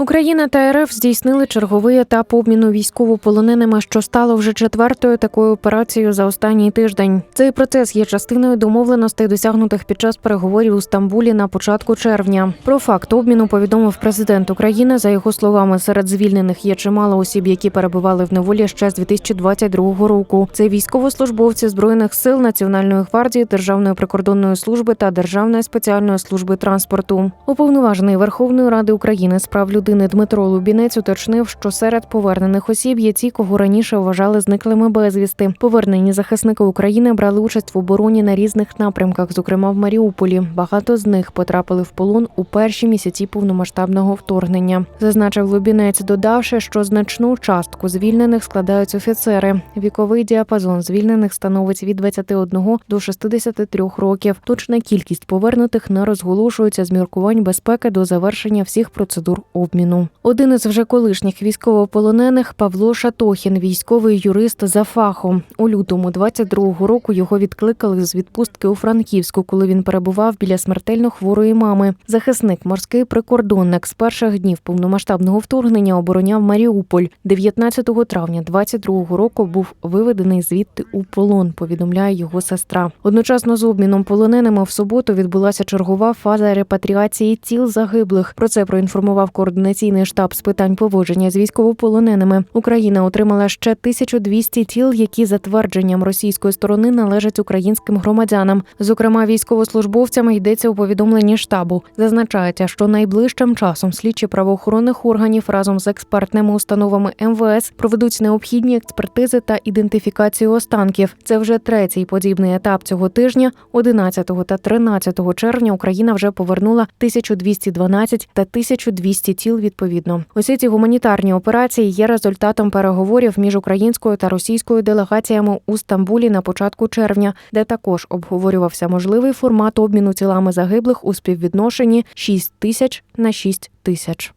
Україна та РФ здійснили черговий етап обміну військовополоненими, що стало вже четвертою такою операцією за останній тиждень. Цей процес є частиною домовленостей, досягнутих під час переговорів у Стамбулі на початку червня. Про факт обміну повідомив президент України. За його словами, серед звільнених є чимало осіб, які перебували в неволі ще з 2022 року. Це військовослужбовці збройних сил Національної гвардії, Державної прикордонної служби та Державної спеціальної служби транспорту. Уповноважений Верховної Ради України з прав людини Дмитро Лубінець уточнив, що серед повернених осіб є ті, кого раніше вважали зниклими безвісти. Повернені захисники України брали участь в обороні на різних напрямках, зокрема в Маріуполі. Багато з них потрапили в полон у перші місяці повномасштабного вторгнення. Зазначив Лубінець, додавши, що значну частку звільнених складають офіцери. Віковий діапазон звільнених становить від 21 до 63 років. Точна кількість повернутих не розголошується з міркувань безпеки до завершення всіх процедур обміну. Один із вже колишніх військовополонених Павло Шатохін, військовий юрист за фахом. У лютому 22-го року його відкликали з відпустки у Франківську, коли він перебував біля смертельно хворої мами. Захисник, морський прикордонник з перших днів повномасштабного вторгнення обороняв Маріуполь. 19 травня 22-го року був виведений звідти у полон. Повідомляє його сестра. Одночасно з обміном полоненими в суботу відбулася чергова фаза репатріації тіл загиблих. Про це проінформував координаційний штаб з питань поводження з військовополоненими. Україна отримала ще 1200 тіл, які за твердженням російської сторони належать українським громадянам. Зокрема, військовослужбовцями йдеться у повідомленні штабу. Зазначається, що найближчим часом слідчі правоохоронних органів разом з експертними установами МВС проведуть необхідні експертизи та ідентифікацію останків. Це вже третій подібний етап цього тижня. 11 та 13 червня Україна вже повернула 1212 та 1200 тіл відповідно. Усі ці гуманітарні операції є результатом переговорів між українською та російською делегаціями у Стамбулі на початку червня, де також обговорювався можливий формат обміну тілами загиблих у співвідношенні 6 тисяч на 6 тисяч.